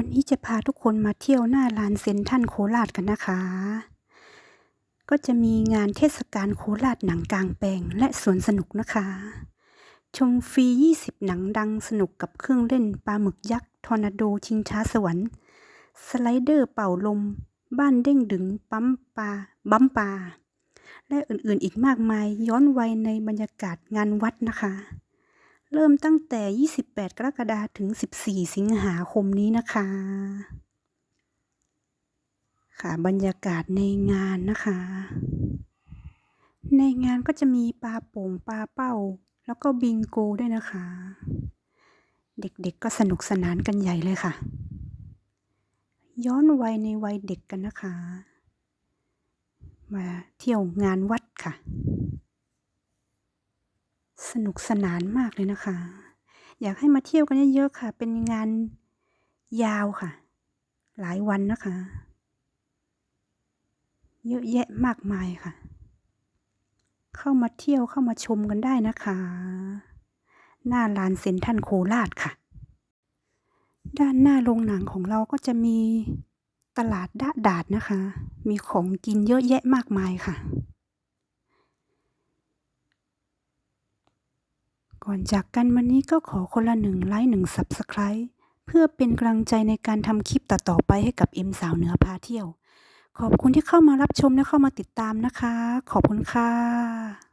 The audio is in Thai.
วันนี้จะพาทุกคนมาเที่ยวหน้าลานเซ็นทรัลโคราชกันนะคะ ก็จะมีงานเทศกาลโคราชหนังกลางแปลงและสวนสนุกนะคะ ชมฟรี 20 หนังดังสนุกกับเครื่องเล่นปลาหมึกยักษ์ ทอร์นาโดชิงช้าสวรรค์ สไลเดอร์เป่าลม บ้านเด้งดึง ปั๊มปลาบัมปลาและอื่นๆอีกมากมายย้อนวัยในบรรยากาศงานวัดนะคะ เริ่มตั้งแต่ 28 กรกฎาคมถึง 14 สิงหาคมนี้นะคะ ค่ะบรรยากาศในงานนะคะ ในงานก็จะมีปลาโป่งปลาเป้า แล้วก็บิงโกด้วยนะคะ เด็กๆก็สนุกสนานกันใหญ่เลยค่ะ ย้อนวัยในวัยเด็กกันนะคะ มาเที่ยวงานวัดค่ะ นุกสนานมากเลยนะคะ อยากให้มาเที่ยวกันเยอะๆค่ะ เป็นงานยาวค่ะ หลายวันนะคะ เยอะแยะมากมายค่ะ เข้ามาเที่ยวเข้ามาชมกันได้นะคะ หน้าลานเซ็นทรัลโคราชค่ะ ด้านหน้าโรงหนังของเราก็จะมีตลาดดะดาดนะคะ มีของกินเยอะแยะมากมายค่ะ ก่อนจากกันวันนี้ก็ขอคนละหนึ่งไลค์หนึ่งสับสไครต์เพื่อเป็นกำลังใจในการทำคลิปต่อๆไปให้กับเอ็มสาวเหนือพาเที่ยว ขอบคุณที่เข้ามารับชมและเข้ามาติดตามนะคะ ขอบคุณค่ะ